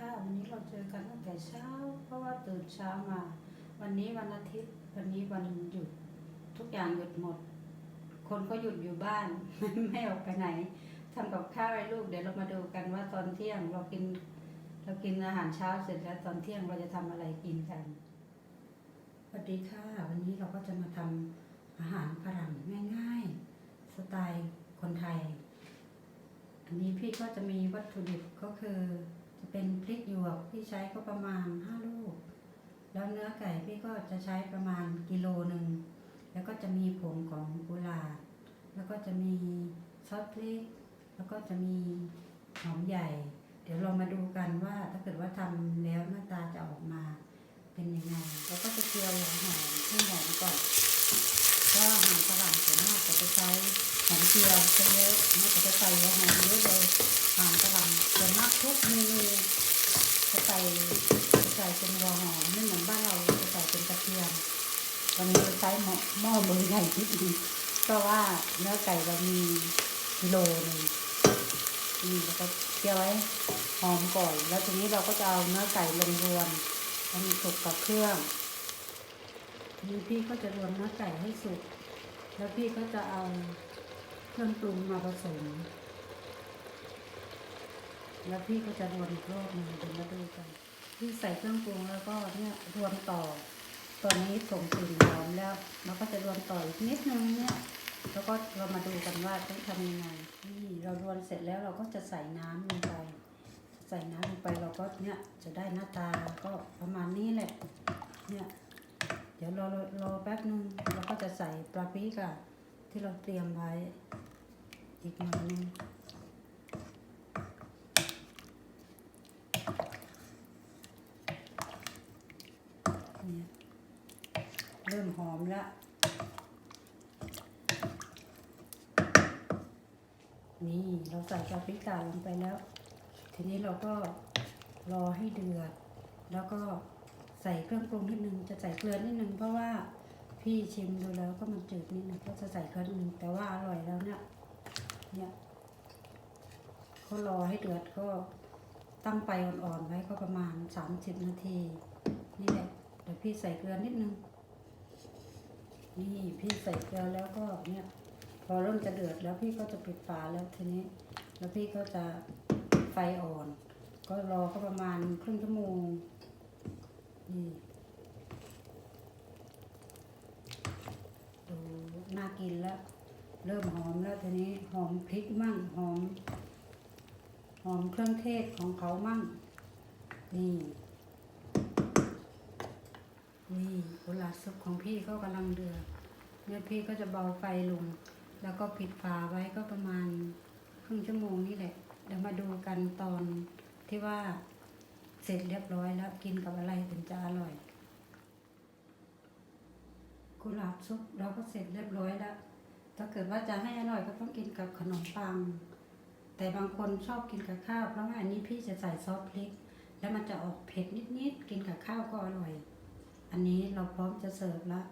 ค่ะ วันนี้เราเจอกันตั้งแต่เช้า เพราะว่าตื่นเช้ามา วันนี้วันอาทิตย์ วันนี้วันหยุด ทุกอย่างหยุดหมด คนก็หยุดอยู่บ้าน ไม่ออกไปไหนทำกับข้าวให้ลูก เดี๋ยวเรามาดูกันว่าตอนเที่ยงเรากิน เรากินอาหารเช้าเสร็จแล้วตอนเที่ยงเราจะทำอะไรกินกันสวัสดีค่ะ วันนี้เราก็จะมาทำอาหารฝรั่งง่าย ๆ สไตล์คนไทย อันนี้พี่ก็จะมีวัตถุดิบก็คือ จะเป็นพริกหยวกพี่ใช้ก็ประมาณห้าลูก แล้วเนื้อไก่พี่ก็จะใช้ประมาณกิโลหนึ่ง แล้วก็จะมีผงของกุหลาบ แล้วก็จะมีซอสพริก แล้วก็จะมีหอมใหญ่ เดี๋ยวเรามาดูกันว่าถ้าเกิดว่าทำแล้วหน้าตาจะออกมาเป็นยังไงเราก็จะเจียวหัวหอมให้หอมก่อน ก็อาหารฝรั่งส่วนมากก็จะใช้ หอมเจียวจะเยอะไม่ก็จะใส่หัวหอมเยอะเลยอาหารฝรั่งส่วนมากทุกเมนูจะใส่จะใส่เป็นหัวหอมไม่เหมือนบ้านเราจะใส่เป็นกระเทียมวันนี้เราใช้หม้อหม้อเบอร์ใหญ่นิดนึงเพราะว่าเนื้อไก่เรามีกิโลหนึ่งนี่แล้วก็เจียวไว้หอมก่อน แล้วทีนี้เราก็จะเอาเนื้อไก่ลงรวนให้มันสุกกับเครื่องนี่พี่ก็จะรวนเนื้อไก่ให้สุก แล้วพี่ก็จะเอา เครื่องปรุงมาผสม แล้วพี่ก็จะรวนอีกรอบหนึงเดี๋ยวมาดูกัน พี่ใส่เครื่องปรุงแล้วก็เนี่ยรวนต่อ ตอนนี้ส่งกลิ่นหอมแล้วเราก็จะรวนต่ออีกนิดนึงเนี่ย แล้วก็เรามาดูกันว่าต้องทำยังไงนี่เรารวนเสร็จแล้วเราก็จะใส่น้ำลงไป ใส่น้ำลงไปเราก็เนี่ยจะได้หน้าตาก็ประมาณนี้แหละ เนี่ย เดี๋ยวรอรอแป๊บนึงเราก็จะใส่ปลาปีกอะที่เราเตรียมไว้ อีกหน่อยนึงเริ่มหอมแล้วนี่เราใส่ปาปริกาลงไปแล้ว ทีนี้เราก็รอให้เดือด แล้วก็ใส่เครื่องปรุงนิดนึง จะใส่เกลือนิดนึงเพราะว่าพี่ชิมดูแล้วก็มันจืดนิดนึงก็จะใส่เกลือนิดนึงแต่ว่าอร่อยแล้วเนี่ย เนี่ยก็รอให้เดือดก็ตั้งไฟอ่อนๆไว้ก็ประมาณ 30 นาที นี่แหละเดี๋ยวพี่ใส่เกลือนิดนึง นี่พี่ใส่เกลือแล้วก็เนี่ย พอเริ่มจะเดือดแล้วพี่ก็จะปิดฝาแล้วทีนี้ แล้วพี่ก็จะไฟอ่อน ก็รอก็ประมาณครึ่งชั่วโมงนี่ดูน่ากินแล้ว เริ่มหอมแล้วทีนี้หอมพริกมั่งหอม หอมเครื่องเทศของเขามั่ง นี่นี่กุหลาบซุปของพี่ก็กำลังเดือดเนี่ยพี่ก็จะเบาไฟลง แล้วก็ปิดฝาไว้ก็ประมาณครึ่งชั่วโมงนี่แหละ เดี๋ยวมาดูกันตอนที่ว่าเสร็จเรียบร้อยแล้วกินกับอะไรถึงจะอร่อยกุหลาบซุปเราก็เสร็จเรียบร้อยแล้ว ถ้าเกิดว่าจะให้อร่อยก็ต้องกินกับขนมปัง แต่บางคนชอบกินกับข้าวเพราะว่าอันนี้พี่จะใส่ซอสพริก แล้วมันจะออกเผ็ดนิดๆกินกับข้าวก็อร่อย อันนี้เราพร้อมจะเสิร์ฟแล้ว